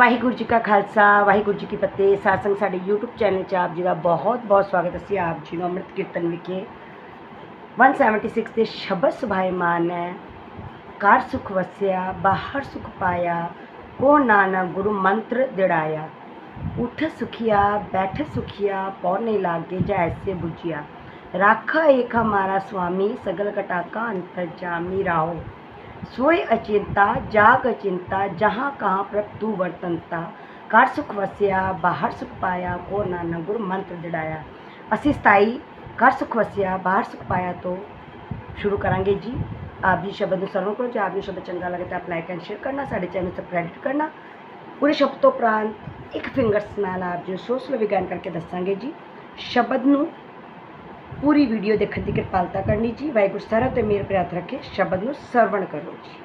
ਵਾਹਿਗੁਰੂ ਜੀ ਕਾ ਖਾਲਸਾ ਵਾਹਿਗੁਰੂ ਜੀ ਕੀ ਫਤਿਹ ਸਾਧ ਸੰਗ ਸਾਡੇ YouTube ਚੈਨਲ 'ਚ ਆਪ ਜੀ ਦਾ ਬਹੁਤ ਬਹੁਤ ਸਵਾਗਤ ਅਸੀਂ ਆਪ ਜੀ ਨੂੰ ਅੰਮ੍ਰਿਤ ਕੀਰਤਨ ਵਿਖੇ 176 ਦੇ ਸ਼ਬਦ ਸੁਭਾਇਮਾਨ ਹੈ ਘਰ ਸੁਖ ਵਸਿਆ ਬਾਹਰ ਸੁਖ ਪਾਇਆ ਕੋ ਨਾਨਕ ਗੁਰੂ ਮੰਤਰ ਦਿੜਾਇਆ ਉਠ ਸੁਖਿਆ ਬੈਠ ਸੁਖਿਆ ਪੌਨੇ ਲਾਗੇ ਜੈਸੇ ਬੁਝਿਆ ਰਾਖਾ ਏਕ ਹਮਾਰਾ ਸੁਆਮੀ ਸਗਲ ਕਟਾਕਾ ਅੰਤਰ ਜਾਮੀ ਰਾਓ सोई अचिंता जाग अचिंता जहाँ कहाँ प्रभ तू वर्तनता घर सुख वसया बाहर सुख पाया को नाना गुर मंत्र जड़ाया। असी स्थायी घर सुख वसया बाहर सुख पाया तो शुरू करा जी। आप जी शब्द अनुसरण करो, जो आप जी शब्द चंगा लगे तो आप लाइक एंड शेयर करना साढ़े चैनल सब्सक्राइब करना। पूरे शब्दों उपरांत एक फिंगर्स नाल आप जो सोच लो, विज्ञान करके दसागे जी। शब्द न पूरी वीडियो देखने की कृपालता करनी जी, वाहगुरु सारा तो मेरे पर रखे, शब्द में सरवण करो जी।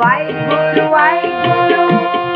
ਵਾਹਿਗੁਰੂ ਵਾਹਿਗੁਰੂ।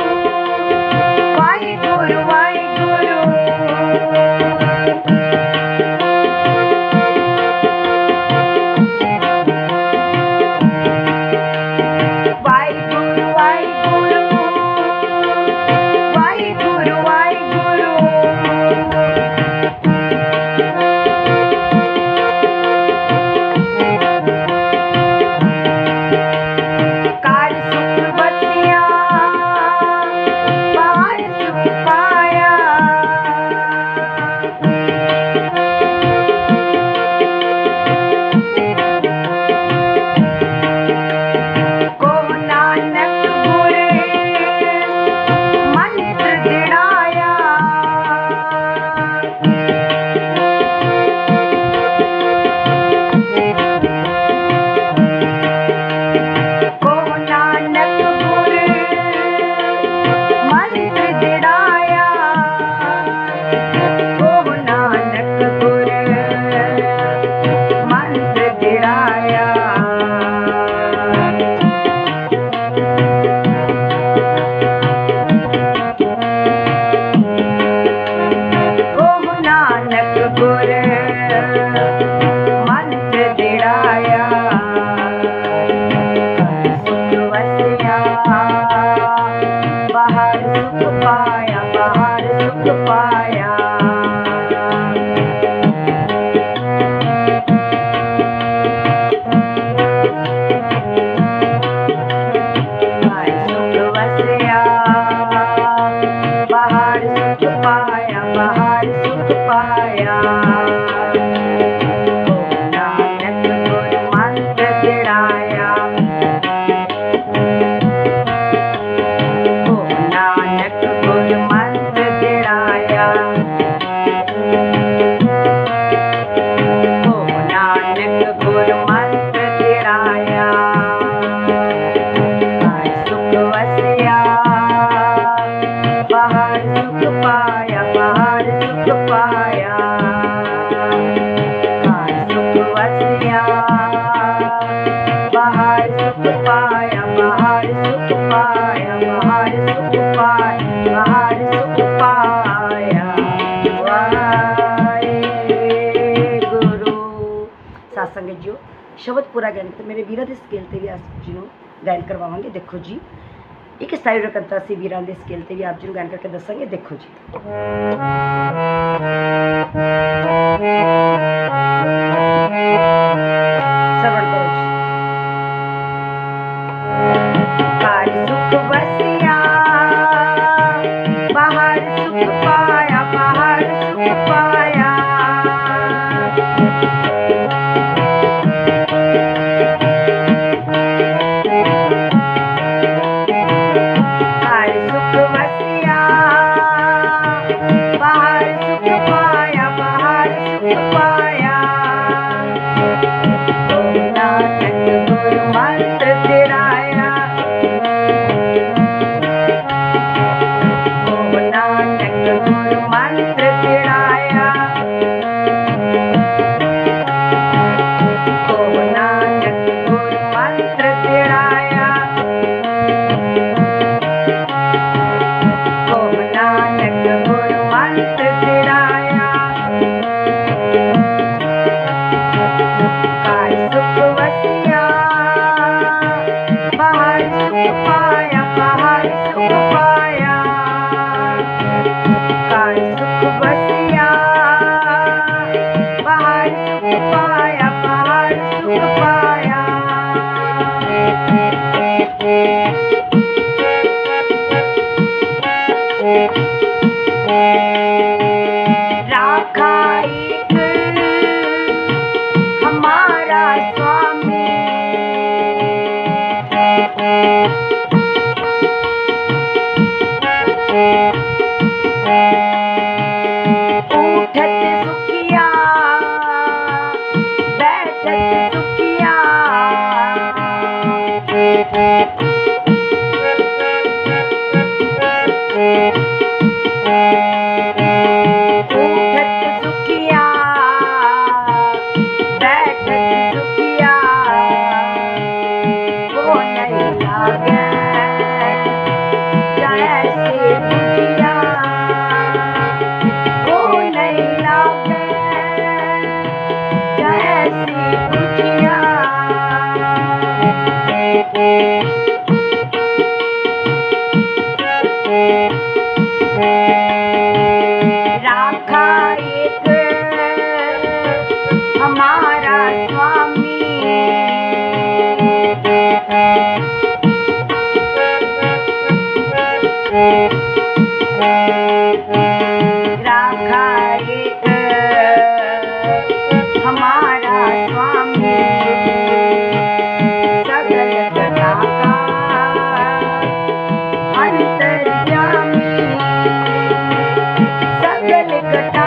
તમે જો तो मेरे वीरा ગાયન स्केल से भी आप जी गायन करवाएँगे देखो जी। एक साइड रखता से वीरान दे स्केल से भी आप जी गायन करके दसेंगे देखो जी। Take.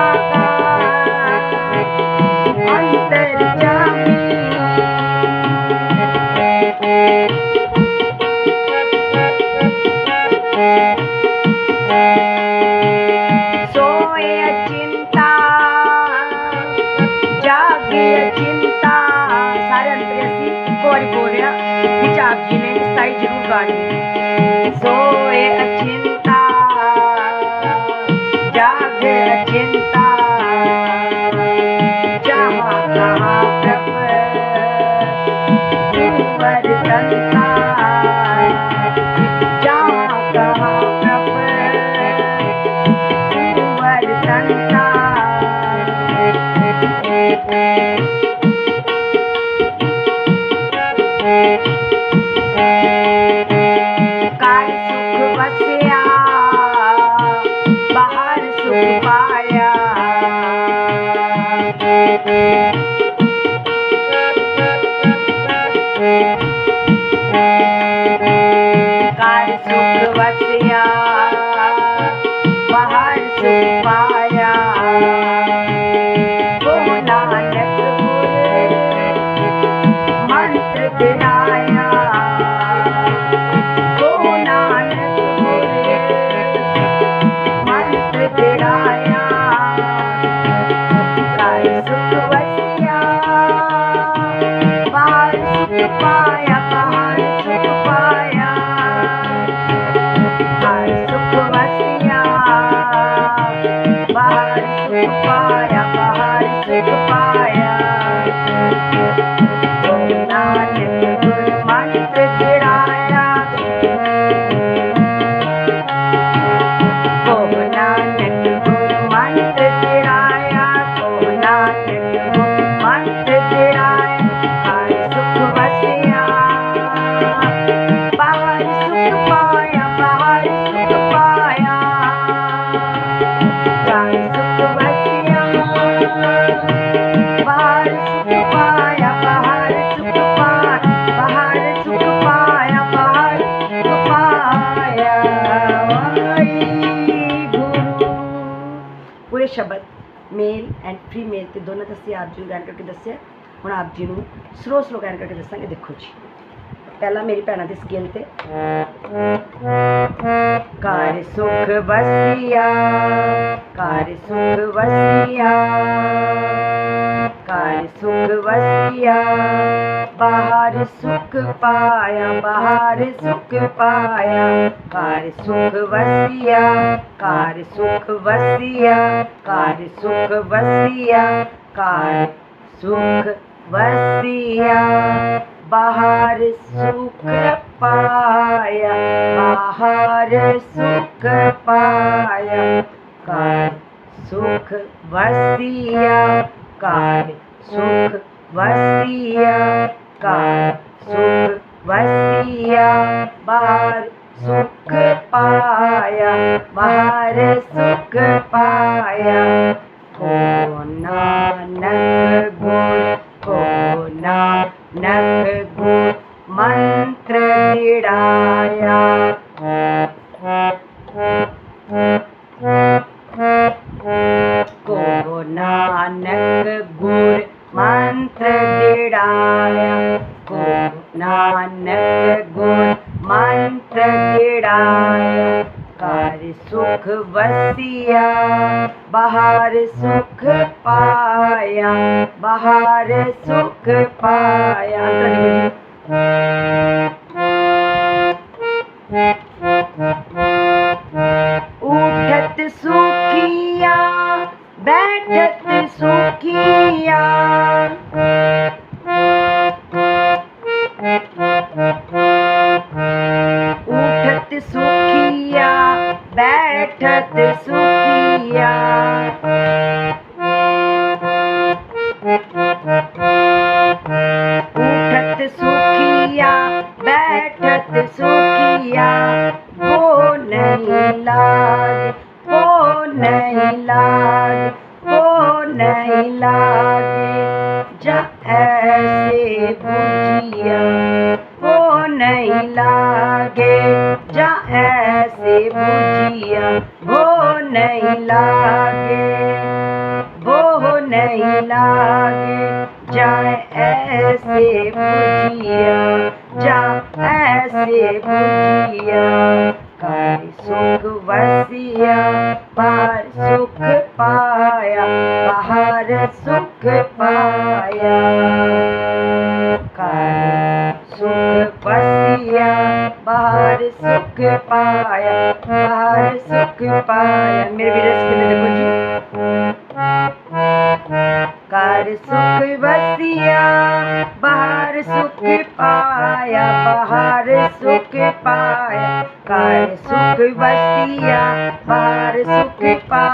ਫੀਮੇਲ ਤੇ ਦੋਨਾਂ ਦੱਸੇ ਆਪ ਜੀ ਨੂੰ ਗਾਇਨ ਕਰਕੇ ਦੱਸਿਆ। ਹੁਣ ਆਪ ਜੀ ਨੂੰ ਸਲੋ ਸਲੋ ਗਾਇਨ ਕਰਕੇ ਦੱਸਾਂਗੇ, ਦੇਖੋ ਜੀ। ਪਹਿਲਾਂ ਮੇਰੀ ਭੈਣਾਂ ਦੀ ਸਕੇਲ ਤੇ। ਘਰ ਸੁਖ ਵਸਿਆ, ਘਰ ਸੁਖ ਵਸਿਆ, ਘਰ ਸੁਖ ਵਸਿਆ। बाहर सुख पाया, बाहर सुख पाया, कार सुख बसिया कार सुख बसिया कार सुख बसिया कार सुख बसिया बाहर सुख पाया, बाहर सुख पाया, कार सुख बसिया कार सुख बसिया का सुख वसिया, बार सुख पाया, बार सुख पाया। को नानक गुण, को नानक गुण मंत्र दिड़ाया। को नानक गुण नानक गुण, मंत्र गिराया कार सुख बसिया बाहर सुख पाया, बाहर सुख पाया। उठत सुखिया, बैठत सुखिया। उठत सुखिया बैठत सुखिया। वसिया बाहर सुख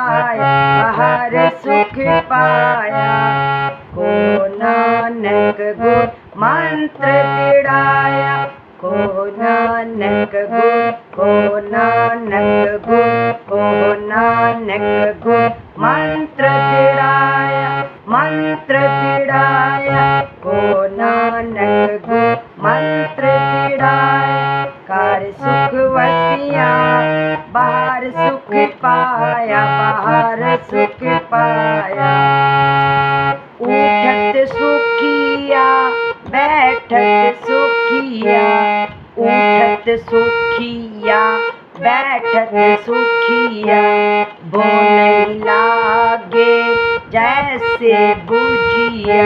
पाया बाहर सुख पाया। को नानक गुर मंत्र तिड़ाया को नानक गुर को नानक गुर को नानक गुर मंत्र तिड़ाया सुख पाया बाहर सुख पाया। उठत सुखिया, बैठत सुखिया। उठत सुखिया, बैठत सुखिया। बोन लागे जैसे बुझिया।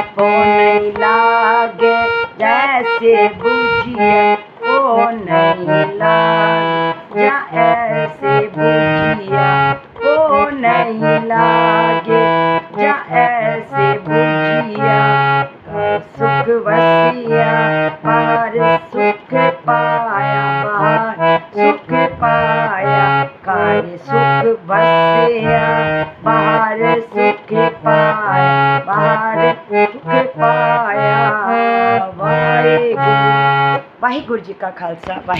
बोन लागे जैसे बुझिया। ओ नहीं या ऐसे भुजिया को नहीं लागे। या ऐसे भुजिया सुख वसिया पार सुख पाया पार सुख पाया कार सुख बसिया? पार सुख पाया पार सुख पाया। वाहे गुरु वाहे गुरु जी का खालसा